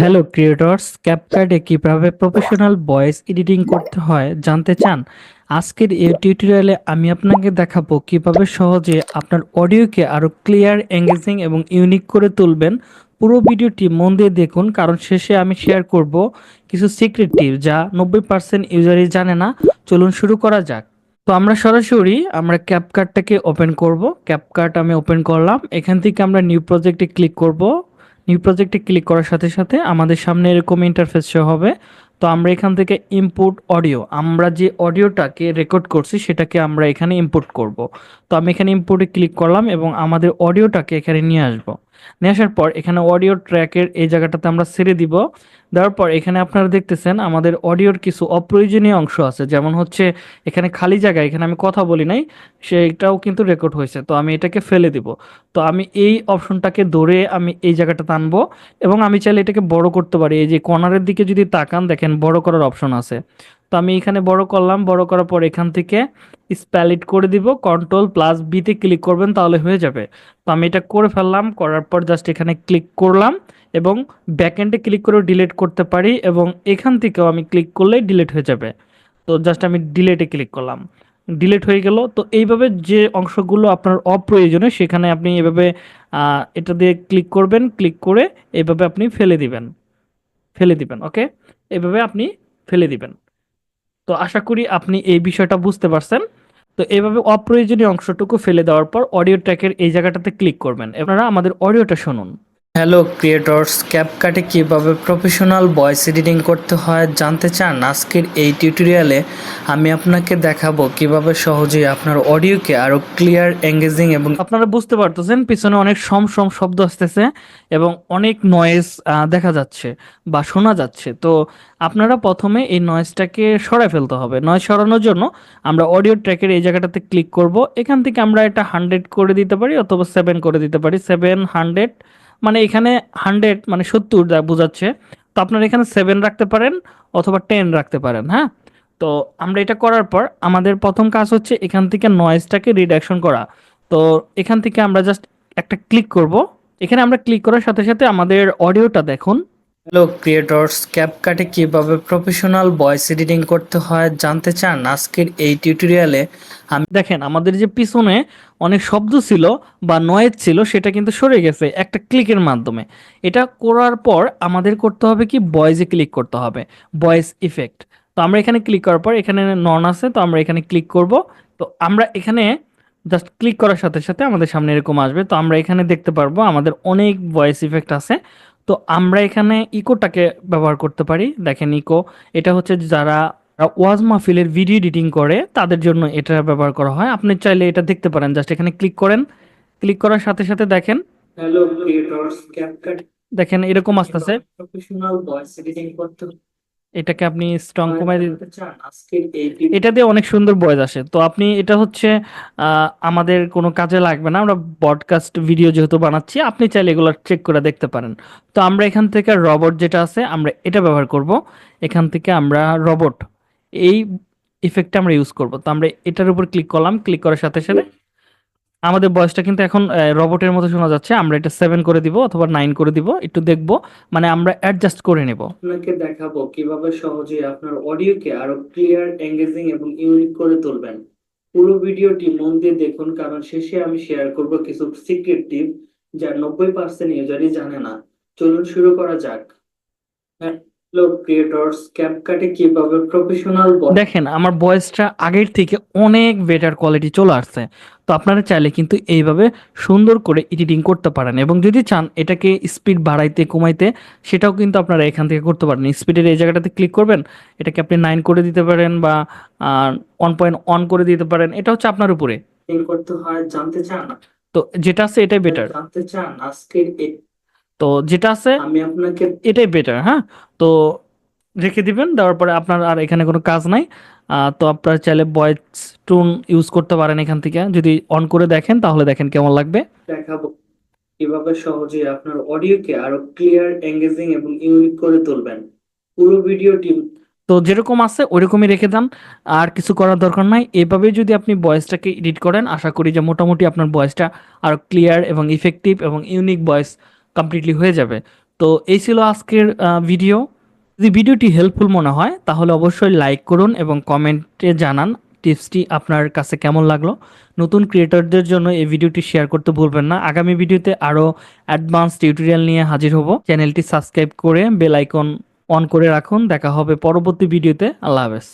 Hello creators ক্যাপকার্ডে কীভাবে professional voice editing করতে হয় জানতে চান? আজকের এই টিউটোরিয়ালে আমি আপনাকে দেখাবো কীভাবে সহজে আপনার অডিওকে আরও ক্লিয়ার এঙ্গেজিং এবং ইউনিক করে তুলবেন। পুরো ভিডিওটি মন দিয়ে দেখুন, কারণ শেষে আমি শেয়ার করব কিছু সিক্রেট টিপ যা নব্বই পার্সেন্ট ইউজারই জানে না। চলুন শুরু করা যাক। তো আমরা সরাসরি আমরা ক্যাপকার্ডটাকে ওপেন করব। ক্যাপকার্ড আমি ওপেন করলাম। এখান থেকে আমরা নিউ প্রজেক্টে ক্লিক করব। নিউ প্রজেক্টে ক্লিক করার সাথে সাথে আমাদের সামনে এরকম ইন্টারফেস শো হবে। তো আমরা এখান থেকে ইম্পোর্ট অডিও আমরা যে অডিওটাকে রেকর্ড করছি সেটাকে আমরা এখানে ইম্পোর্ট করব। তো আমি এখানে ইম্পোর্টে ক্লিক করলাম এবং আমাদের অডিওটাকে এখানে নিয়ে আসব। নিয়ে আসার পর এখানে অডিও ট্র্যাকের এই জায়গাটাতে আমরা ছেড়ে দিব। দেওয়ার পর এখানে আপনারা দেখতেছেন আমাদের অডিওর কিছু অপ্রয়োজনীয় অংশ আছে। যেমন হচ্ছে এখানে খালি জায়গা, এখানে আমি কথা বলি নাই সেটাও কিন্তু রেকর্ড হয়েছে। তো আমি এটাকে ফেলে দিব। তো আমি এই অপশনটাকে ধরে আমি এই জায়গাটা টানবো এবং আমি চাইলে এটাকে বড় করতে পারি। এই যে কর্নারের দিকে যদি তাকান, দেখেন বড় করার অপশন আছে। তো আমি এখানে বড় করলাম, বড় করার পর এখান থেকে স্প্যালিট করে দিব কন্ট্রোল প্লাস বিতে ক্লিক করবেন তাহলে হয়ে যাবে। তো আমি এটা করে ফেললাম, করার পর জাস্ট এখানে ক্লিক করলাম এবং ব্যাকএন্ডে ক্লিক করেও ডিলিট করতে পারি এবং এখান থেকেও আমি ক্লিক করলেই ডিলিট হয়ে যাবে। তো জাস্ট আমি ডিলেটে ক্লিক করলাম। ডিলিট হয়ে গেল, তো এইভাবে যে অংশগুলো আপনার অপ্রয়োজনীয় সেখানে আপনি এভাবে এটা দিয়ে ক্লিক করবেন ক্লিক করে এভাবে আপনি ফেলে দিবেন। ফেলে দিবেন ওকে এভাবে আপনি ফেলে দিবেন। তো আশা করি আপনি এই বিষয়টা বুঝতে পারছেন। তো এভাবে অপ্রয়োজনীয় অংশটুকু ফেলে দেওয়ার পর অডিও ট্র্যাকের এই জায়গাটাতে ক্লিক করবেন। আপনারা আমাদের অডিওটা শুনুন। হ্যালো ক্রিয়েটর্স ক্যাপকাটে কীভাবে প্রফেশনাল ভয়েস এডিটিং করতে হয় জানতে চান? আজকের এই টিউটোরিয়ালে আমি আপনাকে দেখাবো কীভাবে সহজেই আপনার অডিওকে আরও ক্লিয়ার এঙ্গেজিং এবং আপনারা বুঝতে পারতেছেন, পিছনে অনেক সম সম শব্দ আসতেছে এবং অনেক নয়েজ দেখা যাচ্ছে বা শোনা যাচ্ছে। তো আপনারা প্রথমে এই নয়েজটাকে সরাই ফেলতে হবে। নয়েজ সরানোর জন্য আমরা অডিও ট্র্যাকের এই জায়গাটাতে ক্লিক করব। এখান থেকে আমরা এটা হান্ড্রেড করে দিতে পারি অথবা সেভেন করে দিতে পারি। সেভেন হান্ড্রেড মানে এখানে হান্ড্রেড মানে সত্তর বোঝাচ্ছে, তো আপনারা এখানে সেভেন রাখতে পারেন অথবা টেন রাখতে পারেন হ্যাঁ? তো আমরা এটা করার পর আমাদের প্রথম কাজ হচ্ছে এখান থেকে নয়েজটাকে রিডাকশন করা। তো এখান থেকে আমরা জাস্ট একটা ক্লিক করব। এখানে আমরা ক্লিক করার সাথে সাথে আমাদের অডিওটা দেখুন। হ্যালো, ক্রিয়েটর্স ক্যাপকাটে কীভাবে প্রফেশনাল ভয়েস এডিটিং করতে হয় জানতে চান? আজকের এই টিউটোরিয়ালে আমি দেখেন, আমাদের যে পিছনে অনেক শব্দ ছিল বা নয়েজ ছিল, সেটা কিন্তু সরে গেছে একটা ক্লিকের মাধ্যমে। এটা করার পর আমাদের করতে হবে কি? ভয়েসে ক্লিক করতে হবে। ভয়েস ইফেক্ট তো আমরা এখানে ক্লিক করার পর, এখানে নন আছে, তো আমরা এখানে ক্লিক করব। তো আমরা এখানে জাস্ট ক্লিক করার সাথে সাথে আমাদের সামনে এরকম আসবে। তো আমরা এখানে দেখতে পারব, আমাদের অনেক ভয়েস ইফেক্ট আছে। তো আমরা এখানে ইকোটাকে ব্যবহার করতে পারি। দেখেন ইকো এটা হচ্ছে যারা ওয়াজ মাহফিলের ভিডিও এডিটিং করে তাদের জন্য এটা ব্যবহার করা হয়। আপনি চাইলে এটা দেখতে পারেন। জাস্ট এখানে ক্লিক করেন। ক্লিক করার সাথে সাথে দেখেন। হ্যালো ক্রিয়েটর্স ক্যাপকাট দেখেন এরকম আসতেছে। প্রফেশনাল ভয়েস এডিটিং করতে এটাকে আপনি স্ট্রং কমাই এটা দিয়ে অনেক সুন্দর ভয়েস আসে। তো আপনি এটা হচ্ছে আমাদের কোনো কাজে লাগবে না আমরা ব্রডকাস্ট ভিডিও যেহেতু বানাচ্ছি আপনি চাইলে এগুলো চেক করে দেখতে পারেন। তো আমরা এখান থেকে রবট যেটা আছে আমরা এটা ব্যবহার করব। এখান থেকে আমরা রবট এই ইফেক্টটা আমরা ইউজ করব। তো আমরা এটার উপর ক্লিক করলাম ক্লিক করার সাথে সাথে আমাদের বয়সটা কিন্তু এখন রবটের মতো শোনা যাচ্ছে। আমরা এটা সেভেন করে দিব অথবা নাইন করে দিব, একটু দেখব। মানে আমরা অ্যাডজাস্ট করে নেব। আপনাকে দেখাবো কীভাবে সহজে আপনার অডিওকে আরও ক্লিয়ার এঙ্গেজিং এবং ইউনিক করে তুলবেন। পুরো ভিডিওটি মন দিয়ে দেখুন, কারণ শেষে আমি শেয়ার করব কিছু সিক্রেট টিপ যা নব্বই পার্সেন্ট ইউজারই জানে না। চলুন শুরু করা যাক। হ্যালো ক্রিয়েটর্স ক্যাপকাটে কীভাবে প্রফেশনাল দেখেন আমার ভয়েসটা আগের থেকে অনেক বেটার কোয়ালিটি চলে আসছে। তো আপনারা চাইলে কিন্তু এইভাবে সুন্দর করে এডিটিং করতে পারেন এবং যদি চান এটাকে স্পিড বাড়াইতে কমাইতে সেটাও কিন্তু আপনারা এখান থেকে করতে পারেন। স্পিডের এই জায়গাটাতে ক্লিক করবেন এটাকে আপনি নাইন করে দিতে পারেন বা ওয়ান পয়েন্ট অন করে দিতে পারেন। এটা হচ্ছে আপনার উপরে। করতে হয় জানতে চান? তো যেটা আছে এটাই বেটার জানতে চান আজকের তো যেটা আছে আমি আপনাকে এটাই বেটার হ্যাঁ? তো রেখে দিবেন দেওয়ার পরে আপনার আর এখানে কোনো কাজ নাই। তো আপনারা চাইলে ভয়েস টোন ইউজ করতে পারেন এখান থেকে। যদি অন করে দেখেন তাহলে দেখেন কেমন লাগবে। দেখাবো। কীভাবে সহজে আপনার অডিওকে আরও ক্লিয়ার এঙ্গেজিং এবং ইউনিক করে তুলবেন। পুরো ভিডিওটি তো যেরকম আছে ওইরকমই রেখে দেন। আর কিছু করার দরকার নাই। এভাবে যদি আপনি ভয়েসটাকে এডিট করেন আশা করি যে মোটামুটি আপনার ভয়েসটা আরও ক্লিয়ার এবং ইফেক্টিভ এবং ইউনিক ভয়েস কমপ্লিটলি হয়ে যাবে। তো এই ছিল আজকের ভিডিও যদি ভিডিওটি হেল্পফুল মনে হয়, তাহলে অবশ্যই লাইক করুন এবং কমেন্টে জানান টিপসটি আপনার কাছে কেমন লাগল। নতুন ক্রিয়েটরদের জন্য এই ভিডিওটি শেয়ার করতে ভুলবেন না। আগামী ভিডিওতে আরও অ্যাডভান্স টিউটোরিয়াল নিয়ে হাজির হব। চ্যানেলটি সাবস্ক্রাইব করে বেল আইকন অন করে রাখুন। দেখা হবে পরবর্তী ভিডিওতে আল্লাহ হাফেজ।